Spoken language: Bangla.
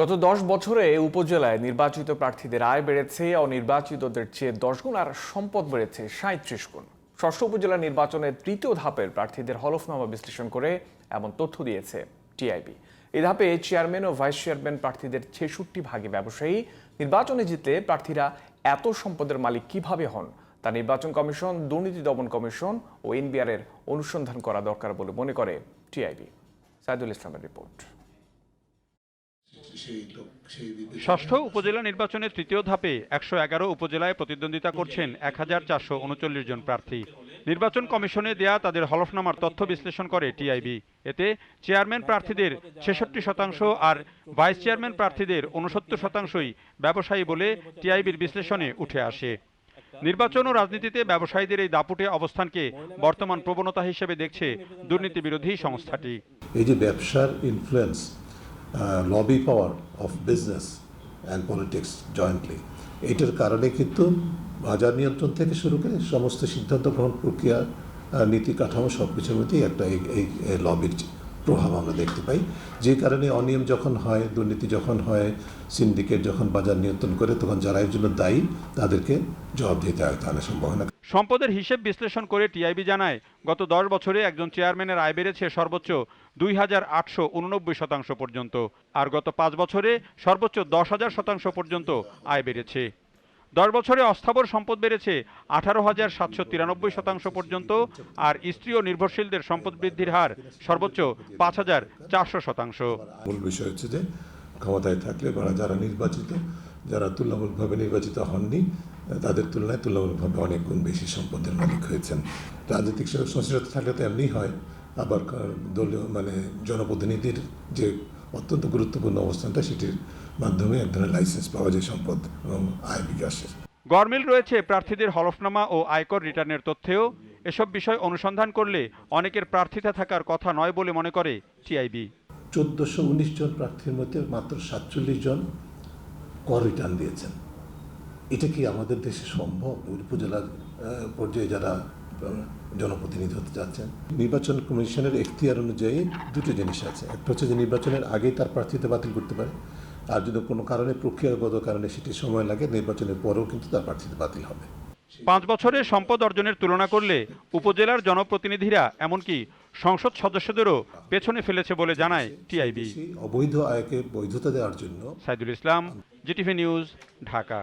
গত দশ বছরে উপজেলায় নির্বাচিত প্রার্থীদের আয় বেড়েছে, অনির্বাচিতদের চেয়ে দশ গুণ আর সম্পদ বেড়েছে সাঁত্রিশ গুণ। ষষ্ঠ উপজেলা নির্বাচনের তৃতীয় ধাপের প্রার্থীদের হলফনামা বিশ্লেষণ করে এমন তথ্য দিয়েছে টিআইবি। এই ধাপে চেয়ারম্যান ও ভাইস চেয়ারম্যান প্রার্থীদের ছেষট্টি ভাগে ব্যবসায়ী, নির্বাচনে জিতলে প্রার্থীরা এত সম্পদের মালিক কীভাবে হন? তা নির্বাচন কমিশন, দুর্নীতি দমন কমিশন ও এনবিআর এর অনুসন্ধান করা দরকার বলে মনে করে টিআইবি। সাইদুল ইসলামের রিপোর্ট। ষষ্ঠ উপজেলা নির্বাচনের তৃতীয় ধাপে একশো এগারো উপজেলায় প্রতিদ্বন্দ্বিতা করছেন এক হাজার চারশো উনচল্লিশ জন প্রার্থী। নির্বাচন কমিশনে দেয়া তাদের হলফনামার তথ্য বিশ্লেষণ করে টিআইবি। এতে চেয়ারম্যান প্রার্থীদের ছেষট্টি শতাংশ আর ভাইস চেয়ারম্যান প্রার্থীদের উনসত্তর শতাংশই ব্যবসায়ী বলে টিআইবির বিশ্লেষণে উঠে আসে। নির্বাচন ও রাজনীতিতে ব্যবসায়ীদের এই দাপুটে অবস্থানকে বর্তমান প্রবণতা হিসেবে দেখছে দুর্নীতি বিরোধী সংস্থাটি। এই যে ব্যবসার influence lobby power of business and politics jointly এটার কারণে কিন্তু বাজার নিয়ন্ত্রণ থেকে শুরু করে সমস্ত সিদ্ধান্ত গ্রহণ প্রক্রিয়া নীতি কাঠামো সব কিছুর মধ্যেই একটা এই লবির প্রভাব আমরা দেখতে পাই। যে কারণে অনিয়ম যখন হয়, দুর্নীতি যখন হয়, সিন্ডিকেট যখন বাজার নিয়ন্ত্রণ করে, তখন যারা এর জন্য দায়ী, তাদেরকে জবাব দিতে হয় তাহলে সম্ভাবনা সম্পদের হিসেব বিশ্লেষণ করে টিআইবি জানায়, গত দশ বছরে একজন চেয়ারম্যানের আয় বেড়েছে সর্বোচ্চ দুই হাজার আটশো উননব্বই শতাংশ পর্যন্ত, আর গত পাঁচ বছরে সর্বোচ্চ দশ হাজার শতাংশ পর্যন্ত আয় বেড়েছে। দশ বছরে অস্থাবর সম্পদ বেড়েছে আঠারো হাজার সাতশো তিরানব্বই শতাংশ পর্যন্ত, আর স্ত্রী ও নির্ভরশীলদের সম্পদ বৃদ্ধির হার সর্বোচ্চ পাঁচ হাজার চারশো শতাংশ। মূল বিষয় হচ্ছে যে ক্ষমতায় থাকলে যারা নির্বাচিত, যারা তুলনামূলকভাবে নির্বাচিত হননি, তাদের তুলনায় তুলনামূলকভাবে অনেক গুণ বেশি সম্পদের মালিক হয়েছেন। রাজনৈতিক সংশ্লিষ্টতা থাকলে তো এমনি হয়। আবার দলীয় মানে জনপ্রতিনিধির যে অত্যন্ত গুরুত্বপূর্ণ অবস্থানটা সেটির মাধ্যমে এক ধরনের লাইসেন্স পাওয়া যায় সম্পদ এবং আয় বিকাশের। গরমিল রয়েছে প্রার্থীদের হলফনামা ও আয়কর রিটার্নের তথ্যেও। এসব বিষয় অনুসন্ধান করলে অনেকের প্রার্থিতা থাকার কথা নয় বলে মনে করে টিআইবি। চোদ্দোশো উনিশ জন প্রার্থীর মধ্যে মাত্র সাতচল্লিশ জন কর রিটার্ন দিয়েছেন। এটা কি আমাদের দেশে সম্ভব? উপজেলার পর্যায়ে যারা জনপ্রতিনিধি হতে যাচ্ছেন নির্বাচন কমিশনের এখতিয়ার অনুযায়ী দুটো জিনিস আছে। একটা হচ্ছে যে নির্বাচনের আগেই তার প্রার্থীতা বাতিল করতে পারে। আর যদি কোনো কারণে প্রক্রিয়াগত কারণে সেটি সময় লাগে নির্বাচনের পরেও কিন্তু তার প্রার্থিতা বাতিল হবে। পাঁচ বছরে সম্পদ অর্জনের তুলনা করলে উপজেলার জনপ্রতিনিধিরা এমনকি সংসদ সদস্যদেরও পেছনে ফেলেছে বলে জানায় টিআইবি। অবৈধ আয়কে বৈধতা দেওয়ার জন্য সাইদুল ইসলাম জিটিভি নিউজ ঢাকা।